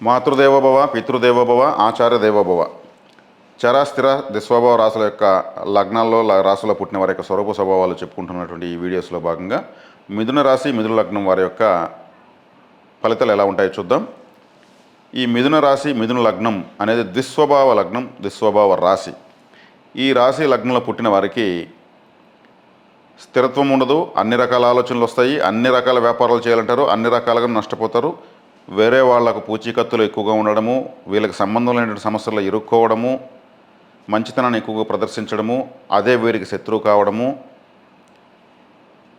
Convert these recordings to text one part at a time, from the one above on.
మాతృదేవోభవ పితృదేవోభవ ఆచార్య దేవోభవ చరాస్థిర దిస్వభావ రాసుల యొక్క లగ్నాల్లో ల- రాసులో పుట్టిన వారి యొక్క స్వరూప స్వభావాలు చెప్పుకుంటున్నటువంటి ఈ వీడియోస్లో భాగంగా మిథున రాశి మిథున లగ్నం వారి యొక్క ఫలితాలు ఎలా ఉంటాయో చూద్దాం. ఈ మిథున రాశి మిథున లగ్నం అనేది దిస్వభావ లగ్నం దిస్వభావ రాశి. ఈ రాశి లగ్నంలో పుట్టిన వారికి స్థిరత్వం ఉండదు అన్ని రకాల ఆలోచనలు వస్తాయి అన్ని రకాల వ్యాపారాలు చేయాలంటారు అన్ని రకాలుగా నష్టపోతారు వేరే వాళ్ళకు పూచీకత్తులు ఎక్కువగా ఉండడము వీళ్ళకి సంబంధం లేనటువంటి సమస్యల్లో ఇరుక్కోవడము మంచితనాన్ని ఎక్కువగా ప్రదర్శించడము అదే వీరికి శత్రువు కావడము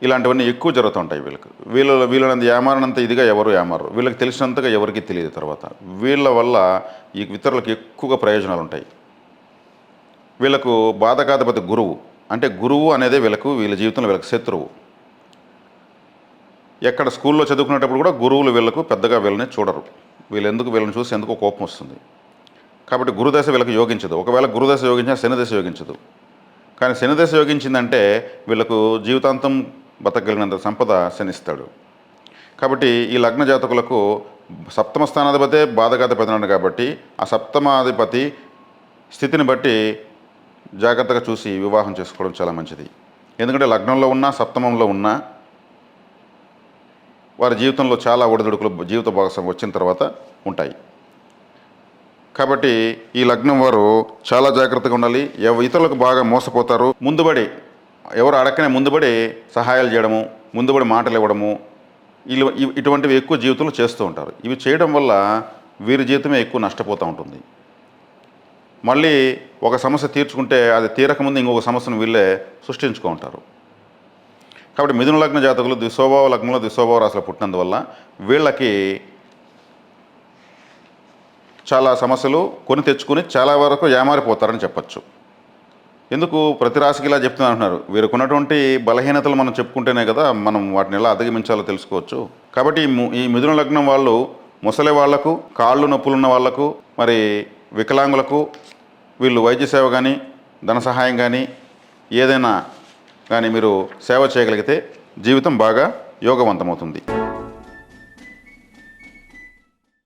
ఇలాంటివన్నీ ఎక్కువ జరుగుతుంటాయి వీళ్ళకి. వీళ్ళ వీళ్ళనంత ఏమారినంత ఇదిగా ఎవరు ఏమారు వీళ్ళకి తెలిసినంతగా ఎవరికి తెలియదు తర్వాత. వీళ్ళ వల్ల ఈ ఇతరులకు ఎక్కువగా ప్రయోజనాలు ఉంటాయి. వీళ్ళకు బాధకాధిపతి గురువు. అంటే గురువు అనేది వీళ్ళకు వీళ్ళ జీవితంలో వీళ్ళకి శత్రువు. ఎక్కడ స్కూల్లో చదువుకునేటప్పుడు కూడా గురువులు వీళ్ళకు పెద్దగా వీళ్ళని చూడరు. వీళ్ళు ఎందుకు వీళ్ళని చూసి ఎందుకో కోపం వస్తుంది. కాబట్టి గురుదశ వీళ్ళకి యోగించదు. ఒకవేళ గురుదశ యోగించినా శనిదశ యోగించదు. కానీ శనిదశ యోగించిందంటే వీళ్ళకు జీవితాంతం బతకగలిగినంత సంపద శనిస్తాడు. కాబట్టి ఈ లగ్న జాతకులకు సప్తమ స్థానాధిపతే బాధకాధిపతి ఉన్నాడు కాబట్టి ఆ సప్తమాధిపతి స్థితిని బట్టి జాగ్రత్తగా చూసి వివాహం చేసుకోవడం చాలా మంచిది. ఎందుకంటే లగ్నంలో ఉన్నా సప్తమంలో ఉన్నా వారి జీవితంలో చాలా ఒడిదుడుకులు జీవిత భాగస్వామి వచ్చిన తర్వాత ఉంటాయి. కాబట్టి ఈ లగ్నం వారు చాలా జాగ్రత్తగా ఉండాలి. ఇతరులకు బాగా మోసపోతారు. ముందుబడి ఎవరు అడక్కనే ముందుబడి సహాయాలు చేయడము ముందుబడి మాటలు ఇవ్వడము వీళ్ళు ఇటువంటివి ఎక్కువ జీవితంలో చేస్తూ ఉంటారు. ఇవి చేయడం వల్ల వీరి జీవితమే ఎక్కువ నష్టపోతూ ఉంటుంది. మళ్ళీ ఒక సమస్య తీర్చుకుంటే అది తీరకముందు ఇంకొక సమస్యను వీళ్ళే సృష్టించుకుంటారు కాబట్టి మిథున లగ్న జాతకులు ద్విస్వభావ లగ్నంలో ద్విస్వభావ రాశిలో పుట్టినందువల్ల వీళ్ళకి చాలా సమస్యలు కొని తెచ్చుకొని చాలా వరకు ఏమారిపోతారని చెప్పచ్చు. ఎందుకు? ప్రతి రాశికి ఇలా చెప్తున్నారు అంటున్నారు వీరికున్నటువంటి బలహీనతలు మనం చెప్పుకుంటేనే కదా మనం వాటిని ఎలా అధిగమించాలో తెలుసుకోవచ్చు. కాబట్టి ఈ మిథున లగ్నం వాళ్ళు ముసలి వాళ్ళకు కాళ్ళు నొప్పులున్న వాళ్ళకు మరి వికలాంగులకు వీళ్ళు వైద్య సేవ కానీ ధన సహాయం కానీ ఏదైనా కానీ మీరు సేవ చేయగలిగితే జీవితం బాగా యోగవంతమవుతుంది.